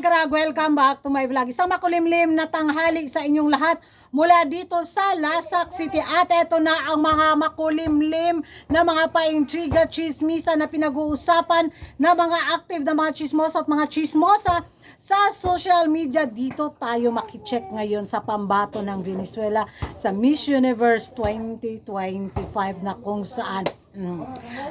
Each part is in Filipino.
karag-karag, welcome back to my vlog. Isang makulimlim na tanghali sa inyong lahat mula dito sa Lasak City. At eto na ang mga makulimlim na mga paintriga, chismisa na pinag-uusapan na mga active na mga chismosa at mga chismosa sa social media. Dito tayo makicheck ngayon sa pambato ng Venezuela sa Miss Universe 2025 na kung saan mm,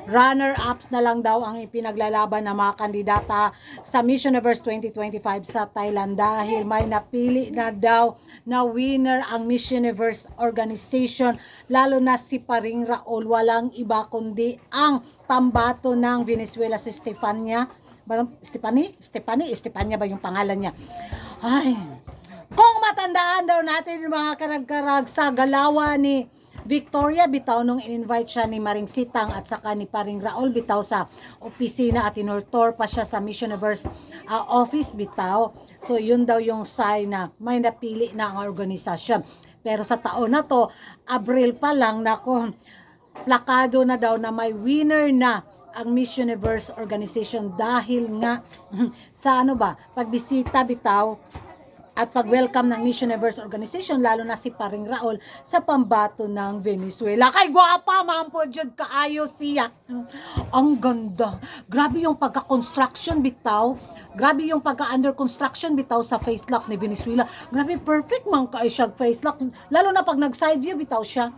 runner-ups na lang daw ang ipinaglalaban ng mga kandidata sa Miss Universe 2025 sa Thailand dahil may napili na daw na winner ang Miss Universe organization lalo na si Paring Raul walang iba kundi ang pambato ng Venezuela si Stefania ba, Stephanie? Stephanie? Estefania ba yung pangalan niya? Ay, kung matandaan daw natin mga karag-karag sa galawa ni Victoria Bitaw nung in-invite siya ni Maring Sitang at saka ni Paring Raul Bitaw sa opisina at inortor pa siya sa Miss Universe uh, office Bitaw. So yun daw yung sign na may napili na ang organisasyon. Pero sa taon na to, Abril pa lang nako, plakado na daw na may winner na ang Miss Universe organization dahil nga sa ano ba, pagbisita bitaw at pag-welcome ng Miss Universe organization lalo na si Paring Raul sa pambato ng Venezuela. Kay gwapa, mampo jud kaayo siya. Ang ganda. Grabe yung pagka-construction bitaw. Grabe yung pagka-under construction bitaw sa face lock ni Venezuela. Grabe perfect man kay siya face lock. Lalo na pag nag-side view bitaw siya.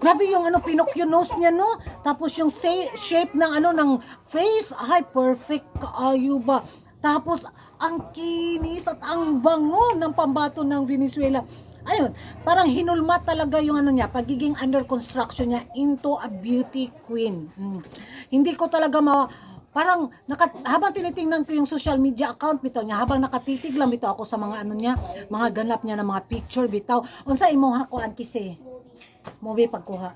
Grabe yung ano Pinocchio nose niya no. Tapos yung shape ng ano ng face, ay perfect kaayo ba. Tapos ang kinis at ang bango ng pambato ng Venezuela. Ayun, parang hinulma talaga yung ano niya, pagiging under construction niya into a beauty queen. Hmm. Hindi ko talaga ma parang naka, habang tinitingnan ko yung social media account bitaw niya, habang nakatitig lang bitaw ako sa mga ano niya, mga ganap niya ng mga picture bitaw. Unsa imong hakuan kisi? Movie pagkuha.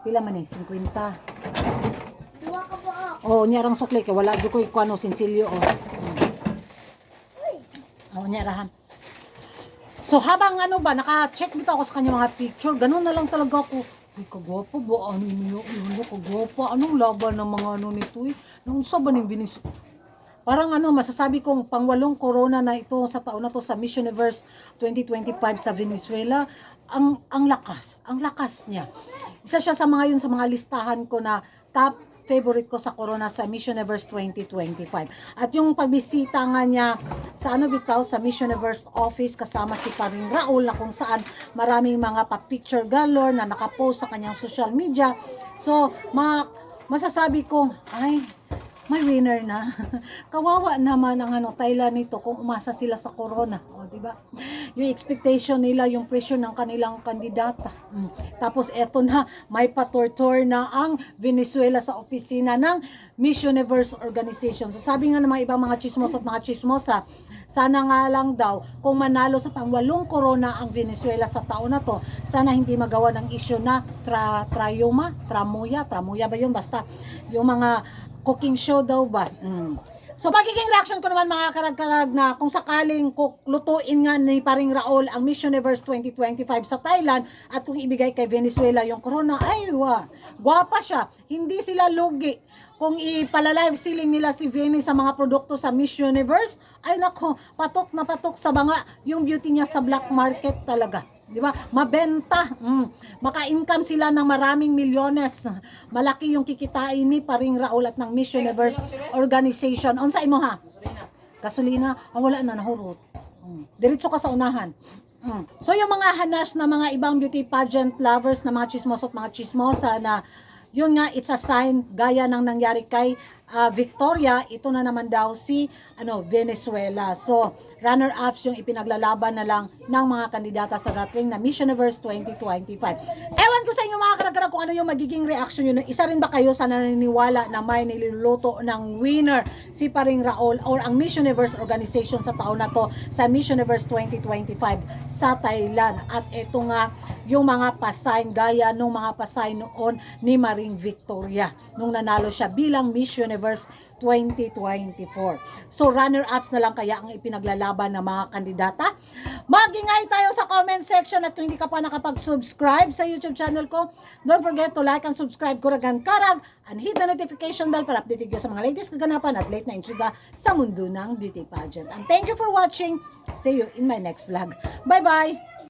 Pila man eh? 50. Oh, nyarang sukli kay wala jud ko ikuano sinsilyo oh. Oh, nyarahan. So habang ano ba, naka-check bitaw ako sa kanya mga picture, ganun na lang talaga ako. Ay, kagwapo ba? Ano niyo? Ano, kagwapo? Anong laban ng mga ano nito eh? Nung sa ba binis? Parang ano, masasabi kong pangwalong corona na ito sa taon na to sa Miss Universe 2025 sa Venezuela. Ang ang lakas, ang lakas niya. Isa siya sa mga yun sa mga listahan ko na top favorite ko sa Corona sa Miss Universe 2025. At yung pagbisita nga niya sa ano bitaw sa Miss Universe office kasama si Paring Raul na kung saan maraming mga pa-picture galore na nakapost sa kanyang social media. So, ma masasabi kong ay may winner na. Kawawa naman ang ano Thailand nito kung umasa sila sa corona, o di ba? Yung expectation nila, yung pressure ng kanilang kandidata. Mm. Tapos eto na, may patortor na ang Venezuela sa opisina ng Miss Universe Organization. So sabi nga ng mga ibang mga chismosa at mga chismosa, sana nga lang daw kung manalo sa pangwalong corona ang Venezuela sa taon na to, sana hindi magawa ng issue na tra trayoma, tramuya, tramuya ba yun? Basta yung mga cooking show daw ba? Mm. So pagiging reaction ko naman mga karag-karag na kung sakaling kuk- lutuin nga ni Paring Raul ang Miss Universe 2025 sa Thailand at kung ibigay kay Venezuela yung corona, ay wa, gwapa siya. Hindi sila lugi. Kung ipalalive ceiling nila si Veni sa mga produkto sa Miss Universe, ay nako, patok na patok sa banga yung beauty niya sa black market talaga. Di ba? Mabenta. Mm. Maka-income sila ng maraming milyones. Malaki yung kikitain ni Paring Raul at ng Miss Universe Organization. Unsa imo ha? Gasolina. Ah, wala na, nahurot. Mm. Diretso ka sa unahan. Mm. So yung mga hanas na mga ibang beauty pageant lovers na mga chismoso at mga chismosa na yun nga it's a sign gaya ng nangyari kay ah, Victoria ito na naman daw si ano Venezuela. So runner ups yung ipinaglalaban na lang ng mga kandidata sa dating na Miss Universe 2025 ewan ko sa inyo mga karagara kung ano yung magiging reaction yun isa rin ba kayo sa naniniwala na may niluluto ng winner? Si Paring Raul or ang Miss Universe organization sa taon na to sa Miss Universe 2025 sa Thailand. At ito nga yung mga pasign gaya nung mga pasign noon ni Maring Victoria nung nanalo siya bilang Miss Universe 2024. So runner-ups na lang kaya ang ipinaglalaban ng mga kandidata. Magingay tayo sa comment section at kung hindi ka pa nakapag-subscribe sa YouTube channel ko, don't forget to like and subscribe Kuragan Karag and hit the notification bell para update kayo sa mga latest kaganapan at late na intriga sa mundo ng beauty pageant. And thank you for watching. See you in my next vlog. Bye-bye!